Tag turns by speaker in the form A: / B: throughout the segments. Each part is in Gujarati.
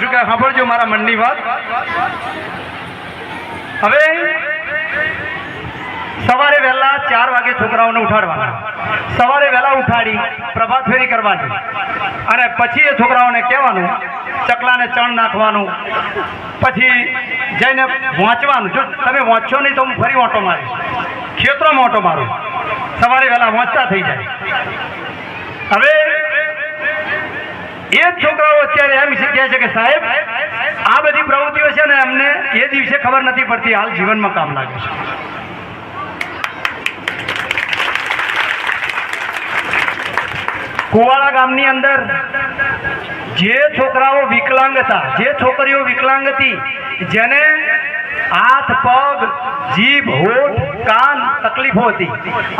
A: શું કે સાંભળજો મારા મનની વાત. હવે સવારે વહેલા ચાર વાગે છોકરાઓને ઉઠાડવાના. સવારે વહેલા ઉઠાડી પ્રભાત ફેરી કરવાની. અને પછી એ છોકરાઓને કહેવાનું, ચકલાને ચણ નાખવાનું, પછી જઈને વાંચવાનું. જો તમે વાંચશો નહીં તો હું ફરી ઓટો મારીશ. ખેતરોમાં ઓટો મારું. સવારે વહેલા વાંચતા થઈ જાય. હવે એ જ છોકરાઓ અત્યારે એમ કહે છે કે સાહેબ, આ બધી પ્રવૃત્તિઓ છે ને એમને એ દિવસે ખબર નથી પડતી, હાલ જીવનમાં કામ લાગે છે. કુવાડા ગામની અંદર જે છોકરાઓ વિકલાંગ હતા જે છોકરીઓ વિકલાંગ હતી જેને હાથ, પગ, જીભ, હોઠ કાન તકલીફો હતી.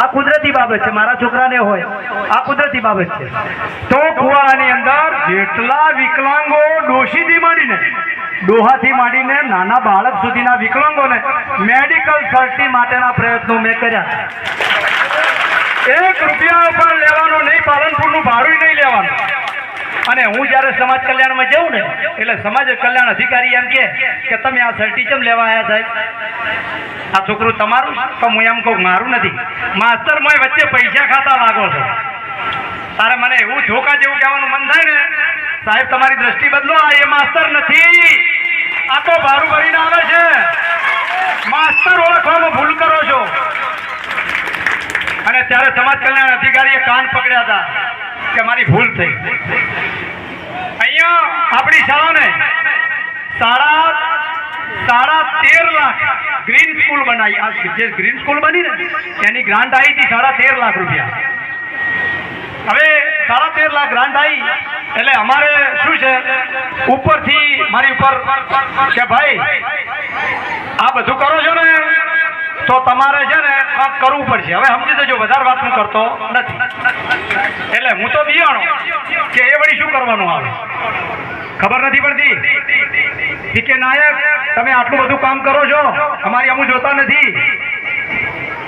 A: આ કુદરતી બાબત છે, મારા છોકરાને હોય. આ કુદરતી બાબત છે. તો કુવાની અંદર જેટલા વિકલાંગો ડોશીથી માંડીને, ડોહાથી માંડીને નાના બાળક સુધીના વિકલાંગોને મેડિકલ સર્ટી માટેના પ્રયત્નો મેં કર્યા. એક રૂપિયા ઉપર લેવાનું નહીં, પાલનપુરનું ભાડું નહીં લેવાનું. અને હું જ્યારે સમાજ કલ્યાણમાં જઉં ને, એટલે સમાજ કલ્યાણ અધિકારી એમ કે તમે આ સર્ટી કેમ લેવા આવ્યા સાહેબ? આ છોકરું તમારું તો હું એમ કહું, મારું નથી. માસ્તર મોય વચ્ચે પૈસા ખાતા લાગો છો. તારે મને એવું ધોકા જેવું કહેવાનું મન થાય ને, સાહેબ, તમારી દ્રષ્ટિ બદલો. આ એ માસ્તર નથી. આ તો ભારું ભરીને આવે છે. માસ્તર ઓળખવામાં ભૂલ કરો છો. અને ત્યારે સમાજ કલ્યાણ અધિકારીએ કાન પકડ્યા હતા. કે મારી ભૂલ થઈ. અહીંયા આપણી શાળાને સાડા સાડા તેર લાખ ગ્રીન સ્કૂલ બનાવી. આ જે ગ્રીન સ્કૂલ બની ને, એની ગ્રાન્ટ આવી હતી સાડા તેર લાખ રૂપિયા. હવે સાડા તેર લાખ ગ્રાન્ટ આવી એટલે અમારે શું છે? ઉપરથી મારી ઉપર કે ભાઈ, આ બધું કરો છો ને? તો તમારે છે ને કંઈક કરવું પડશે. હવે સમજી દેજો વધારે વાત હું કરતો નથી. એટલે હું તો બિયાણો કે એ વળી શું કરવાનું આવે? ખબર નથી પડતી? ઠીક કે નાયક, તમે આટલું બધું કામ કરો છો, અમારી અમુક જોતા નથી.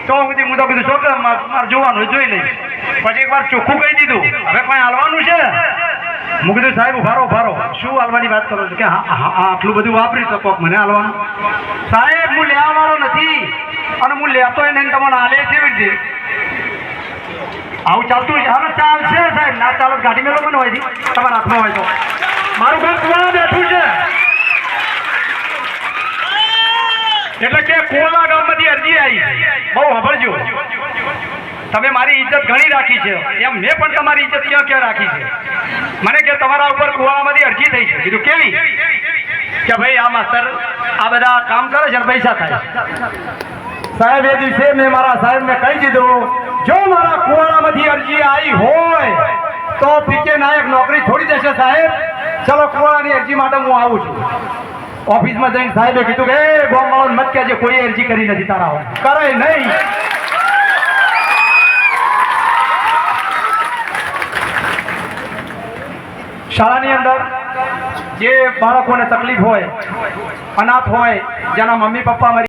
A: તો હું હું તો કીધું છોકરા કે મારે જોવાનું જોઈ લઈશ. પછી એકવાર ચોખ્ખું કહી દીધું. હવે કઈ હાલવાનું છે? કીધું સાહેબ ઉભારો ઉભારો શું હાલવાની વાત કરો છો? કે આટલું બધું વાપરી શકો મને હાલવાનું? સાહેબ, હું લેવા વાળો નથી. અને હું લેતો એને તમારે હાલે કેવી રીતે. આવું ચાલતું છે. હવે ચાલશે સાહેબ. ના ચાલો, ગાડી મેળો પણ હોય છે. તમારા હાથમાં હોય તો. મારું ઘર કુવાળા બેઠું છે. એટલે કે કુવાળા ગામમાંથી અરજી આવી. બહુ સાંભળજો. તમે મારી ઇજ્જત ઘણી રાખી છે. એમ મેં પણ તમારી ઇજ્જત ક્યાં ક્યાં રાખી છે? મને કે તમારા ઉપર કુવામાંથી અરજી થઈ છે. કીધું કેવી? કે ભાઈ આ માસ્તર આ બધા કામ કરે છે પૈસા થાય. સાહેબ, એ દિવસે મેં મારા સાહેબને કહી દીધું, જો મારા કુવાડામાંથી અરજી આવી હોય, તો પીકે નાયક નોકરી છોડી દેશે સાહેબ. ચલો, કુવાડાની અરજી માટે હું આવું છું. ઓફિસમાં જઈને સાહેબે કીધું કે ગોમવાળો મત કહેજે, કોઈ અરજી કરી નથી તારા કરે નહીં. શાળાની અંદર જે બાળકોને તકલીફ હોય અનાથ હોય જેના મમ્મી પપ્પા